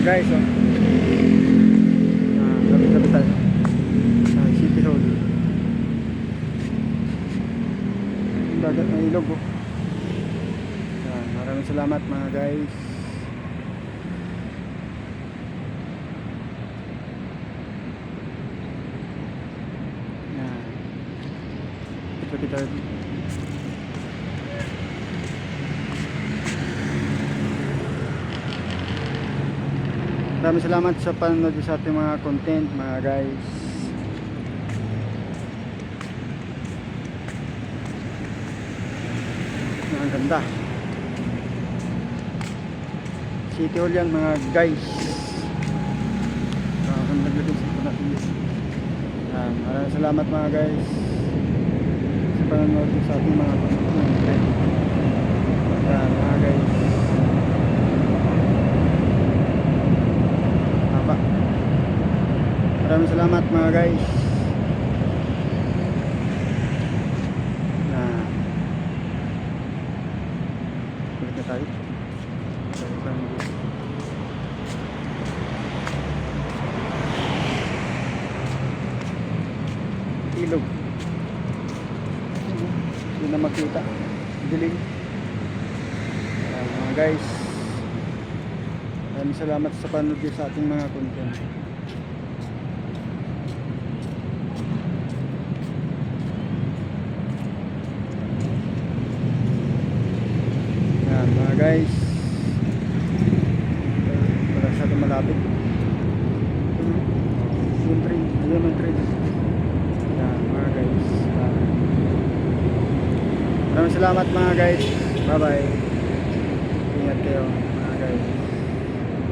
mga guys. Oh. Ah, lapit-lapit tayo. Ah, City Hall. Yung dagat na ilog. Oh. Yan, maraming salamat mga guys. Yan. Ito kita. Maraming salamat sa panonood sa ating mga content mga guys. Ang ganda. City Hall yan mga guys. Ah, ang ganda din sa natin. Yan, maraming salamat mga guys sa panonood sa ating mga content. Yan mga guys. Haba. Maraming salamat mga guys. Na tayo. Balik tayo dito. Ilog. Hindi na makita. Dilim. Ayan, mga guys. Maraming salamat sa panood sa ating mga content. Ayan mga guys. Wala siya malapit. Yung train Ayan ang train. Ayan mga guys. Maraming salamat mga guys. Bye bye Ingat kayo mga guys.